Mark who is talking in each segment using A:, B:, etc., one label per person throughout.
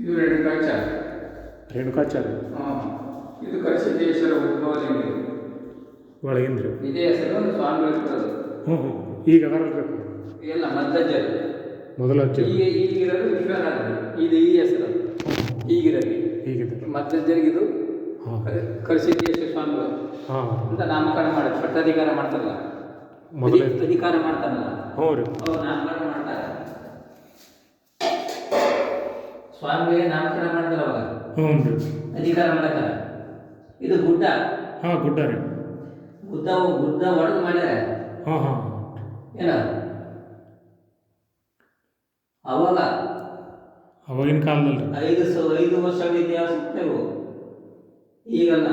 A: ಇದು ರೇಣುಕಾಚಾರ್ಯ
B: ರೇಣುಕಾಚಾರ್ಯ
A: ಹಾಂ. ಇದು ಕರಿಸಿದ್ದೇಶ್ವರ ಉದ್ಭವಲಿಂಗ
B: ಒಳಗಿಂದ್ರಿ?
A: ಇದೇ ಹೆಸರು ಸ್ವಾಮಿ
B: ಹ್ಞೂ ಹ್ಞೂ ಈಗ ಬರಬೇಕು
A: ಎಲ್ಲ ಮದ್ದಜ್ಜ
B: ಮೊದಲ
A: ಈಗ ಈಗಿರೋದು ವಿಶ್ವನಾಥ ಇದು ಈ ಹೆಸರು. ಈಗಿರೋದು.
B: ಈಗಿದೆ
A: ಮದ್ದಜ್ಜರಿಗಿದು
B: ಹಾಂ.
A: ಕರಿಸಿದ್ದೇಶ್ವರ ಸ್ವಾಮಿಗಳು.
B: ಹಾಂ.
A: ಅಂತ ನಾಮಕರಣ ಮಾಡಿ ಪಟ್ಟಾಧಿಕಾರ ಮಾಡ್ತಾರಲ್ಲ.
B: ಮೊದಲೇ.
A: ಅಧಿ- ಅಧಿಕಾರ ಮಾಡ್ತಾರಲ್ಲ.
B: ಹ್ಞೂ ರೀ.
A: ಅವ್ರು ನಾಮಕರಣ ಮಾಡ್ತಾರೆ. ಸ್ವಾಮಿಗೆ ನಾಮಕರಣ ಮಾಡ್ತಾರೆ ಅವಾಗ.
B: ಹ್ಞೂ ರೀ
A: ಅಧಿಕಾರ ಮಾಡಕ್ಕ ಇದು ಗುಡ್ಡ.
B: ಹಾಂ ಗುಡ್ಡ ರೀ.
A: ಗುಡ್ಡ ಗುಡ್ಡ ಒಡೆದು ಮಾಡ್ಯಾರ
B: ಹಾಂ ಹಾಂ.
A: ಏನ? ಅವಾಗ
B: ಅವಾಗಿನ ಕಾಲದಲ್ಲಿ.
A: ಐದು ಸ ಐದು ವರ್ಷಗಳ ಇತಿಹಾಸ ಇವು ಈಗಲ್ಲ.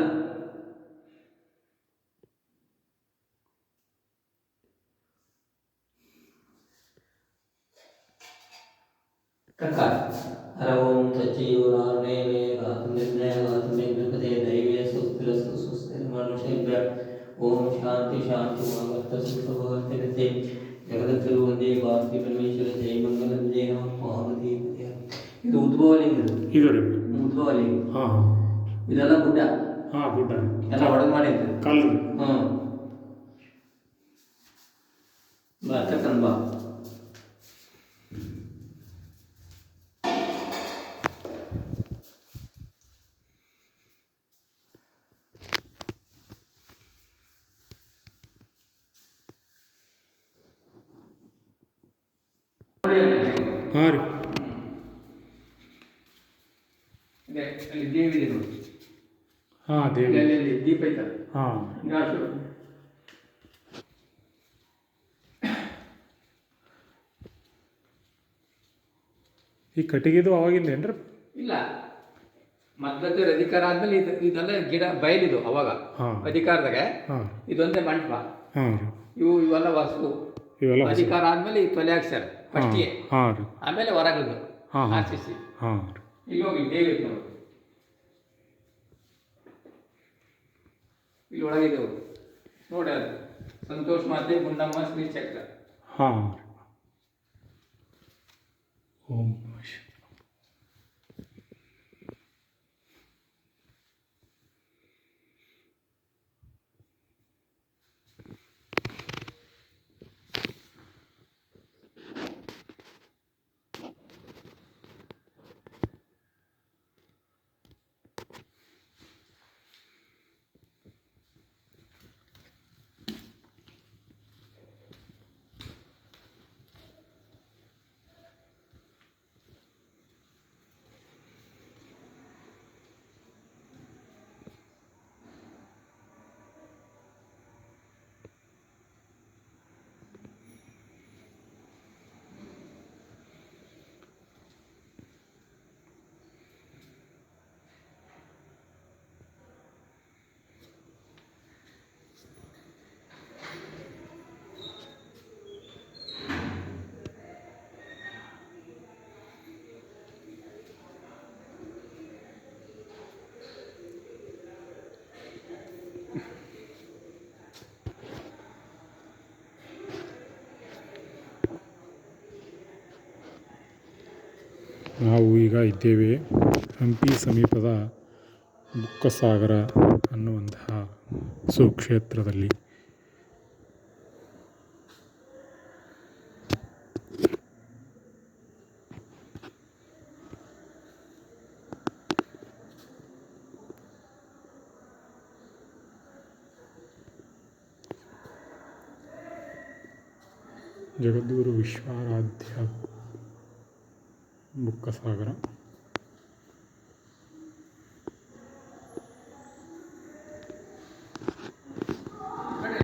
A: ಕಕ್ಕ ಹರ ಓಂ ಸಚ್ಚಿಯೂರಾರ್ಣೇ ಮೇ ಗಾತು ನಿರ್ಣಯ ಗಾತು ನಿರ್ಣಕತೆ ದೈವೇ ಸುಸ್ಥಿರಸ್ತು ಸುಸ್ಥಿರ ಮನುಷ್ಯೇಭ್ಯ ಓಂ ಶಾಂತಿ ಶಾಂತಿ ಮಾಗತ್ತ ಸುಖಭವರ್ತಿರತೆ ಜಗದಗ್ಗುರು ಒಂದೇ ಭಾರತಿ ಪರಮೇಶ್ವರ ಜೈ ಮಂಗಲಂ ಜೈ ನಮಃ ಪಾರ್ವತಿ ಪತಿಯ. ಇದು ಉದ್ಭವಲಿಂಗ ಇದು.
B: ಇದು ರೀ
A: ಉದ್ಭವಲಿಂಗ
B: ಹಾಂ ಹಾಂ
A: ಇದೆಲ್ಲ ಗುಡ್ಡ
B: ಹಾಂ ಗುಡ್ಡ ರೀ
A: ಎಲ್ಲ ಹೊಡೆದು ಮಾಡಿದ್ದು
B: ಕಲ್ಲು ರೀ
A: ಹ್ಞೂ ಬರ್ತಕ್ಕಂಥ
B: ಹಾಂ ರೀ
A: ಇದೆ, ಅಲ್ಲಿ ದೇವಿ ಇದೆ ನೋಡಿ.
B: ಹಾಂ ದೇವಿ.
A: ಅಲ್ಲಿ ಅಲ್ಲಿ ದೀಪ ಐತ
B: ಹಾಂ.
A: ಗಾಸು
B: ಈ ಕಟ್ಟಿಗೆದು ಅವಾಗಿಂದ ಏನ್ರಿ?
A: ಇಲ್ಲ. ಮಧ್ವಜ್ಜರ ಅಧಿಕಾರ ಆದ್ಮೇಲೆ ಇದು ಇದೆಲ್ಲ ಗಿಡ ಬಯಲಿದು ಅವಾಗ. ಅಧಿಕಾರದಾಗ. ಇದೊಂದೇ ಮಂಟಪ. ಇವು ಇವೆಲ್ಲ ವಸ್ತು ಅಧಿಕಾರ ಆದ್ಮೇಲೆ ಈ ತೊಲೆ ಹಾಕ್ಸ್ಯಾರ. ಫಸ್ಟಿಗೆ
B: ಹಾಂ ರೀ.
A: ಆಮೇಲೆ ಹೊರಗದು
B: ಹಾಂ
A: ಆರ್ ಸಿ ಸಿ.
B: ಹಾಂ ರೀ.
A: ಇಲ್ಲಿ ಹೋಗಿ ದೇವಿ ನೋಡಿ. ಇಲ್ಲಿ ಒಳಗಿದೆ ನೋಡಿ ಅದು. ಸಂತೋಷ್ ಮಾತೆ ಗುಂಡಮ್ಮ ಶ್ರೀ ಚಕ್ರ
B: ಹಾಂ ಓಂ. ನಾವು ಈಗ ಇದ್ದೇವೆ ಹಂಪಿ ಸಮೀಪದ ಬುಕ್ಕಸಾಗರ ಅನ್ನುವಂತಹ ಸುಕ್ಷೇತ್ರದಲ್ಲಿ. ಜಗದ್ಗುರು ವಿಶ್ವಾರಾಧ್ಯ ಬುಕ್ಕಸಾಗರ